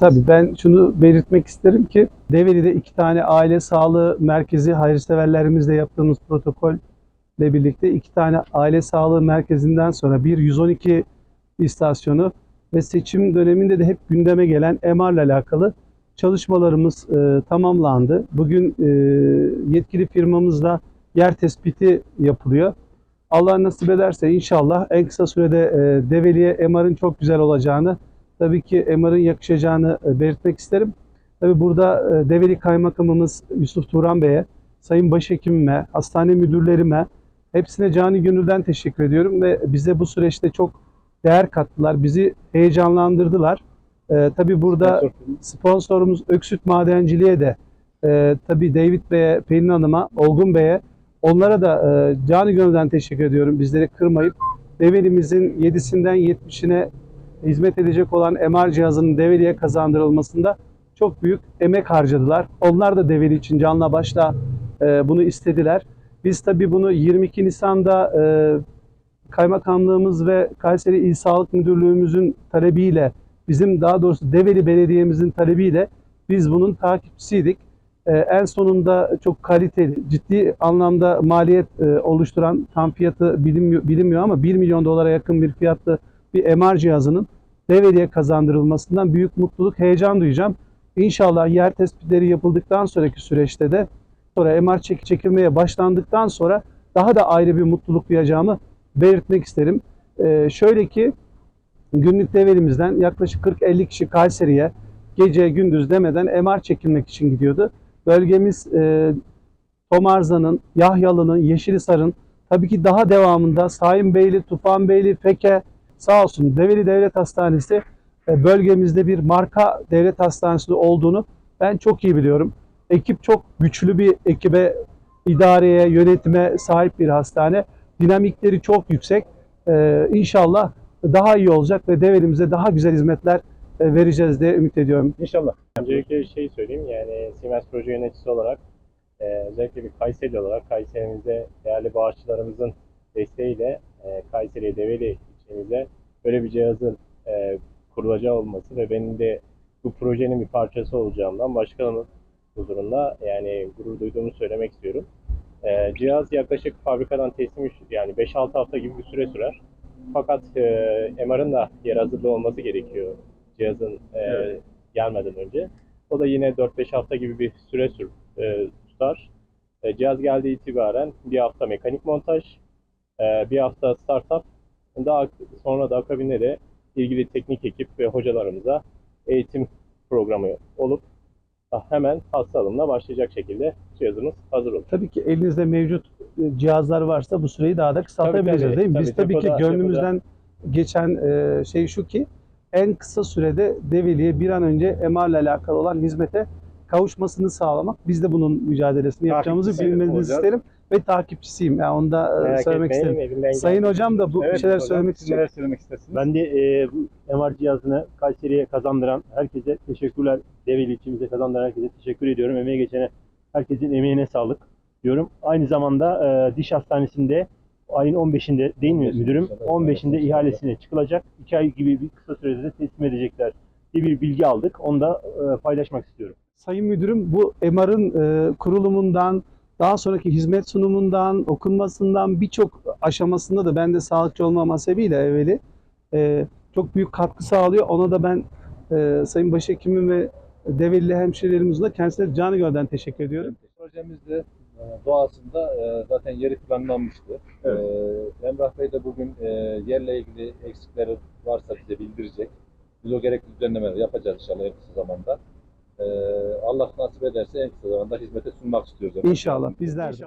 Tabii ben şunu belirtmek isterim ki Develi'de iki tane aile sağlığı merkezi hayırseverlerimizle yaptığımız protokolle birlikte iki tane aile sağlığı merkezinden sonra bir 112 istasyonu ve seçim döneminde de hep gündeme gelen MR ile alakalı çalışmalarımız e, tamamlandı. Bugün e, yetkili firmamızla yer tespiti yapılıyor. Allah nasip ederse inşallah en kısa sürede e, Develi'ye MR'ın çok güzel olacağını, tabii ki MR'ın yakışacağını e, belirtmek isterim. Tabii burada e, Develi Kaymakamımız Yusuf Turan Bey'e, Sayın Başhekimime, hastane müdürlerime hepsine cani gönülden teşekkür ediyorum ve bize bu süreçte çok değer kattılar, bizi heyecanlandırdılar. E, tabii burada sponsorumuz Öksüt Madenciliğe de e, tabii David Bey'e, Pelin Hanım'a, Olgun Bey'e onlara da e, canı gönülden teşekkür ediyorum. Bizleri kırmayıp Develi'mizin 7'sinden 70'ine hizmet edecek olan MR cihazının Develi'ye kazandırılmasında çok büyük emek harcadılar. Onlar da Develi için canla başla e, bunu istediler. Biz tabii bunu 22 Nisan'da e, Kaymakamlığımız ve Kayseri İl Sağlık Müdürlüğümüzün talebiyle bizim daha doğrusu Develi Belediye'mizin talebiyle biz bunun takipçisiydik. Ee, en sonunda çok kaliteli, ciddi anlamda maliyet e, oluşturan tam fiyatı bilinmiyor, bilinmiyor ama 1 milyon dolara yakın bir fiyatlı bir MR cihazının Develi'ye kazandırılmasından büyük mutluluk, heyecan duyacağım. İnşallah yer tespitleri yapıldıktan sonraki süreçte de sonra MR çeki çekilmeye başlandıktan sonra daha da ayrı bir mutluluk duyacağımı belirtmek isterim. Ee, şöyle ki günlük develimizden yaklaşık 40-50 kişi Kayseri'ye gece gündüz demeden MR çekilmek için gidiyordu. Bölgemiz e, Tomarza'nın, Yahyalı'nın, Yeşilisar'ın tabii ki daha devamında Sayınbeyli, Tufanbeyli, Feke sağ olsun Develi Devlet Hastanesi e, bölgemizde bir marka devlet hastanesi olduğunu ben çok iyi biliyorum. Ekip çok güçlü bir ekibe, idareye, yönetime sahip bir hastane. Dinamikleri çok yüksek. Ee, inşallah daha iyi olacak ve Develi'mize daha güzel hizmetler e, vereceğiz diye ümit ediyorum. İnşallah. Öncelikle şey söyleyeyim yani Siemens proje yöneticisi olarak e, özellikle bir Kayseri olarak Kayserimize değerli bağışçılarımızın desteğiyle e, Kayseri Develi ilçemize böyle bir cihazın e, kurulacağı olması ve benim de bu projenin bir parçası olacağımdan başkanımın huzurunda yani gurur duyduğumu söylemek istiyorum. E, cihaz yaklaşık fabrikadan teslim yani 5-6 hafta gibi bir süre sürer. Fakat e, MR'ın da yer hazırlığı olması gerekiyor cihazın e, Evet. gelmeden önce. O da yine 4-5 hafta gibi bir süre sür, e, tutar. E, cihaz geldiği itibaren bir hafta mekanik montaj, e, bir hafta startup, daha sonra da akabinde de ilgili teknik ekip ve hocalarımıza eğitim programı olup ah, hemen hasta alımına başlayacak şekilde cihazımız hazır olur. Tabii ki elinizde mevcut e, cihazlar varsa bu süreyi daha da kısaltabileceğiz tabii. değil mi? Biz Tabii, tabii ki depoda- gönlümüzden geçen e, şey şu ki en kısa sürede Develi'ye bir an önce MR ile alakalı olan hizmete kavuşmasını sağlamak. Biz de bunun mücadelesini yapacağımızı Takipçisi bilmenizi isterim ve takipçisiyim. Yani onu da e, Merak söylemek etmeyin, isterim. elimden Sayın geldiğince- hocam da bu Evet, şeyler hocam, söylemek. Neler söylemek istersiniz? Ben de e, bu MR cihazını Kayseri'ye kazandıran herkese teşekkürler. Develi ilçemize kazandıran herkese teşekkür ediyorum. Emeğe geçene herkesin emeğine sağlık diyorum. Aynı zamanda e, diş hastanesinde ayın 15'inde değil mi 15'inde müdürüm? inşallah. 15'inde ihalesine çıkılacak. 2 ay gibi bir kısa sürede de teslim edecekler diye bir bilgi aldık. Onu da e, paylaşmak istiyorum. Sayın Müdürüm bu MR'ın e, kurulumundan, daha sonraki hizmet sunumundan, okunmasından birçok aşamasında da ben de sağlıkçı olmam hasebiyle evveli e, çok büyük katkı sağlıyor. Ona da ben e, Sayın Başhekimim ve Develi hemşirelerimizle kendisine canı gönülden teşekkür ediyorum. Projemizde e, doğasında e, zaten yeri planlanmıştı. E, Emrah Bey de bugün yerle ilgili eksikleri varsa bize bildirecek. Biz o gerekli düzenlemeleri yapacağız inşallah en kısa zamanda. E, Allah nasip ederse en kısa zamanda hizmete sunmak istiyoruz. efendim. İnşallah bizler de.